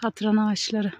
Katran ağaçları.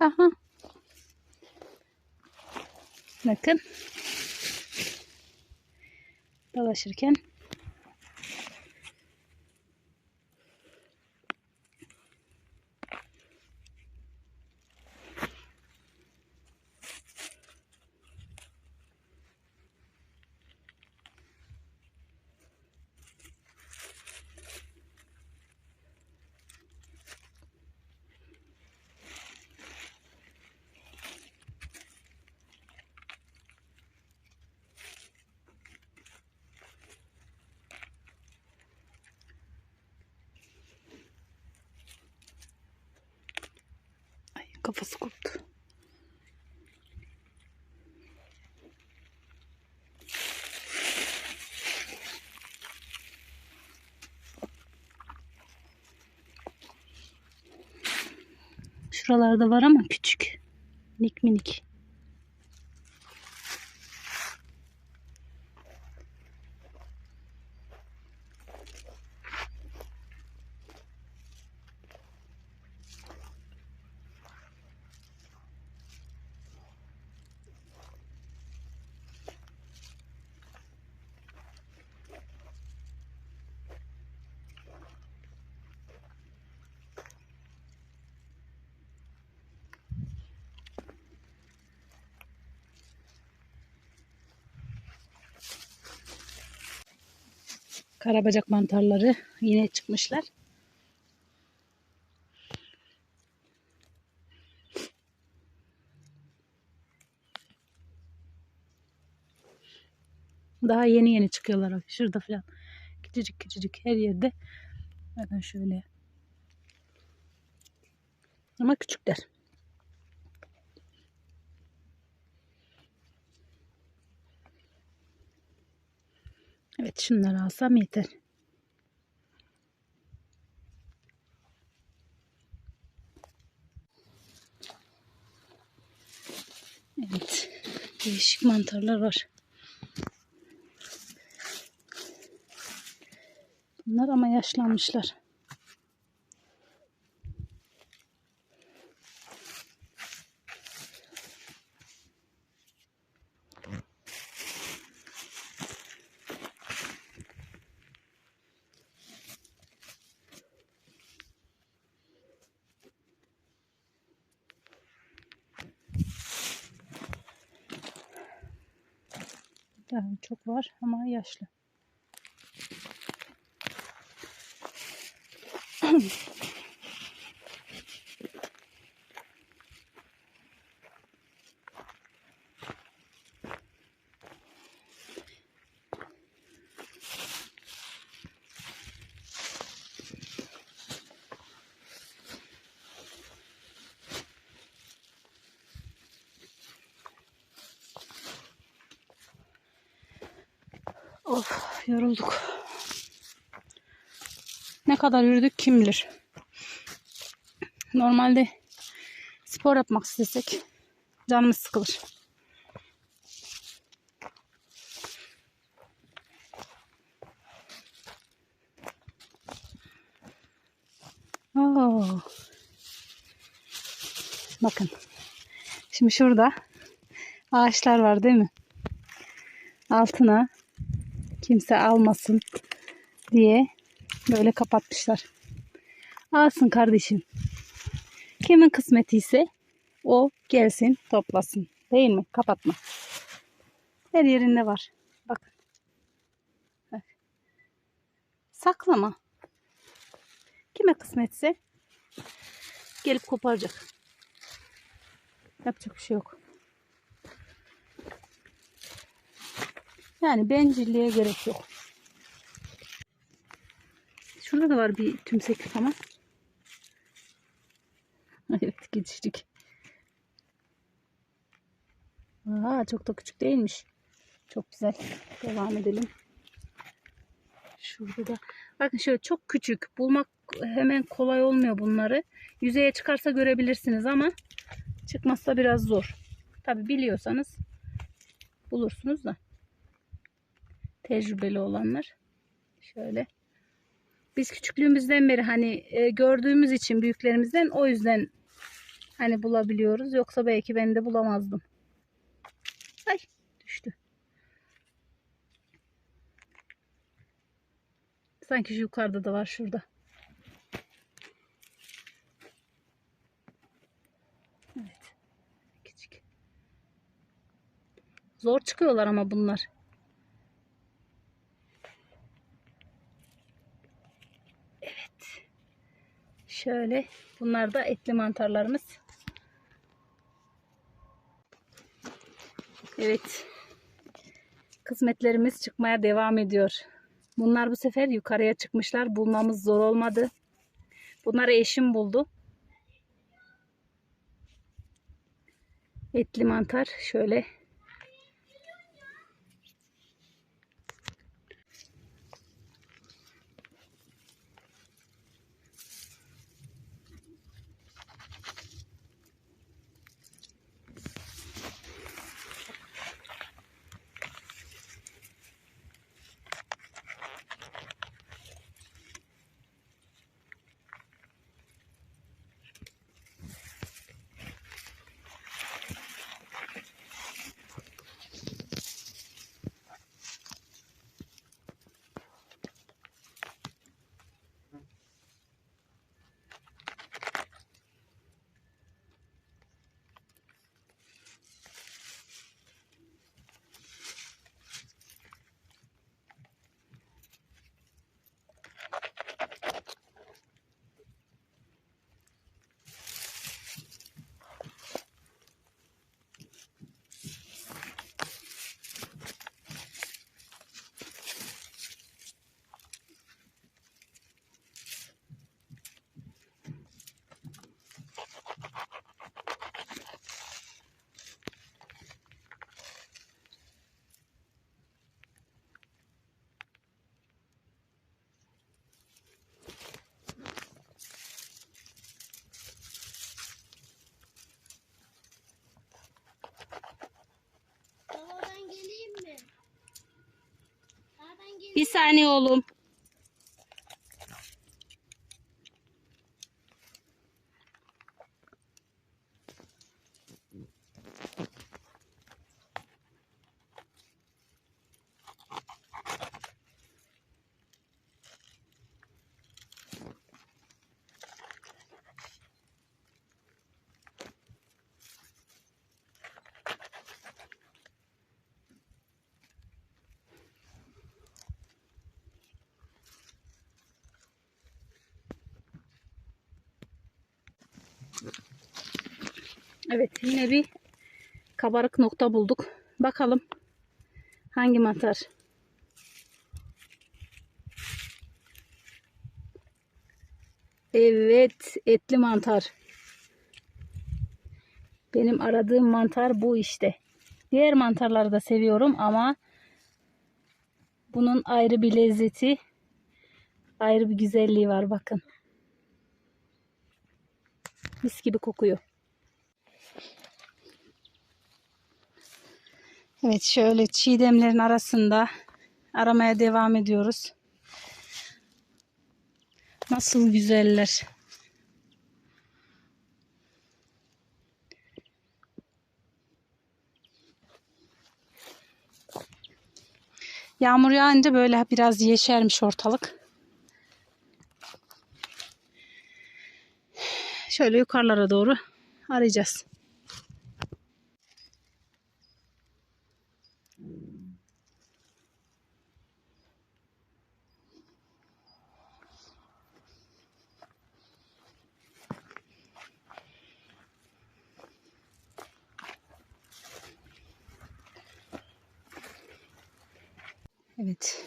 Aha. Bakın. Dolaşırken kafası koptu. Şuralarda var ama küçük. Minik minik. Karabacak mantarları yine çıkmışlar. Daha yeni yeni çıkıyorlar. Şurada falan. Küçücük küçücük her yerde. Bakın şöyle. Ama küçükler. Evet şunları alsam yeter. Evet. Değişik mantarlar var. Bunlar ama yaşlanmışlar. Daha çok var ama yaşlı. Of yorulduk. Ne kadar yürüdük kim bilir. Normalde spor yapmak istesek canımız sıkılır. Oo. Bakın. Şimdi şurada ağaçlar var değil mi? Altına kimse almasın diye böyle kapatmışlar. Alsın kardeşim. Kimin kısmeti ise o gelsin toplasın. Değil mi? Kapatma. Her yerinde var. Bak. Saklama. Kime kısmetse gelip koparacak. Yapacak bir şey yok. Yani bencilliğe gerek yok. Şurada da var bir tümseklik ama. Evet gidiştik. Aa, çok da küçük değilmiş. Çok güzel. Devam edelim. Şurada da. Bakın şöyle çok küçük. Bulmak hemen kolay olmuyor bunları. Yüzeye çıkarsa görebilirsiniz ama çıkmazsa biraz zor. Tabi biliyorsanız bulursunuz da. Tecrübeli olanlar. Şöyle. Biz küçüklüğümüzden beri hani e, gördüğümüz için büyüklerimizden o yüzden hani bulabiliyoruz. Yoksa belki ben de bulamazdım. Ay düştü. Sanki şu yukarıda da var şurada. Evet. Küçük. Zor çıkıyorlar ama bunlar. Şöyle. Bunlar da etli mantarlarımız. Evet. Kısmetlerimiz çıkmaya devam ediyor. Bunlar bu sefer yukarıya çıkmışlar. Bulmamız zor olmadı. Bunları eşim buldu. Etli mantar şöyle. Baba ben geleyim mi? Baba ben geleyim. Bir saniye oğlum. Evet yine bir kabarık nokta bulduk. Bakalım hangi mantar? Evet etli mantar. Benim aradığım mantar bu işte. Diğer mantarları da seviyorum ama bunun ayrı bir lezzeti, ayrı bir güzelliği var bakın. Mis gibi kokuyor. Evet şöyle çiğdemlerin arasında aramaya devam ediyoruz. Nasıl güzeller. Yağmur yağınca böyle biraz yeşermiş ortalık. Şöyle yukarılara doğru arayacağız. Evet.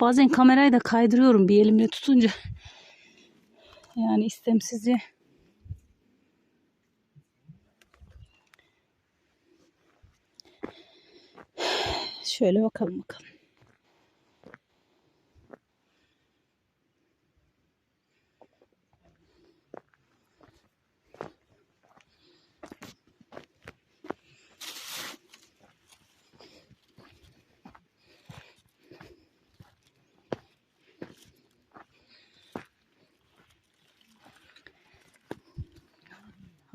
Bazen kamerayı da kaydırıyorum bir elimle tutunca. Yani istemsizce. Şöyle bakalım bakalım.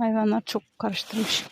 Hayvanlar çok karıştırmış.